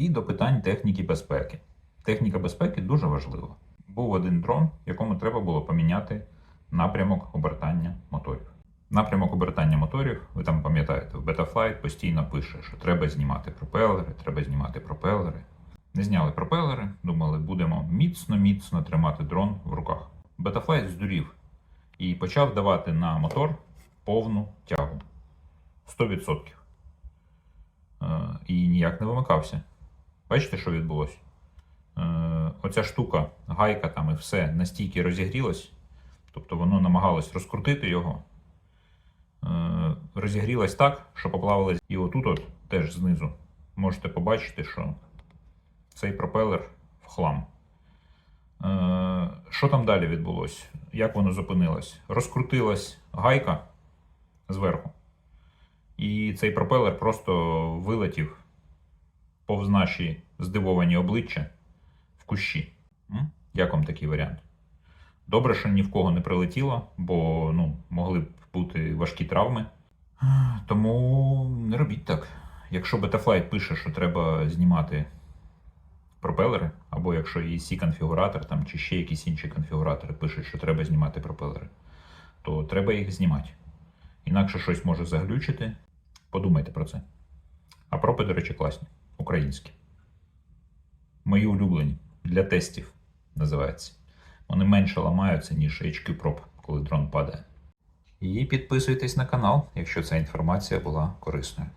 І до питань техніки безпеки. Техніка безпеки дуже важлива. Був один дрон, якому треба було поміняти напрямок обертання моторів. Напрямок обертання моторів, ви там пам'ятаєте, в Betaflight постійно пише, що треба знімати пропелери, треба знімати пропелери. Не зняли пропелери, думали, будемо міцно-міцно тримати дрон в руках. Betaflight здурів і почав давати на мотор повну тягу 100%. Е, І ніяк не вимикався. Бачите, що відбулося? Е, Оця штука, гайка там і все настільки розігрілась, тобто воно намагалось розкрутити його. Е, Розігрілась так, що поплавилась. І отут, от, теж знизу, можете побачити, що цей пропелер в хлам. Е, Що там далі відбулося? Як воно зупинилось? Розкрутилась гайка зверху. І цей пропелер просто вилетів повз наші здивовані обличчя в кущі. М? Як вам такий варіант? Добре, що ні в кого не прилетіло, бо ну, могли б бути важкі травми. Тому не робіть так. Якщо Betaflight пише, що треба знімати пропелери, або якщо EC конфігуратор там, чи ще якісь інші конфігуратори пишуть, що треба знімати пропелери, то треба їх знімати. Інакше щось може заглючити. Подумайте про це. А пропи, до речі, класні. Українські. Мої улюблені. Для тестів називається. Вони менше ламаються, ніж HQ Prop, коли дрон падає. І підписуйтесь на канал, якщо ця інформація була корисною.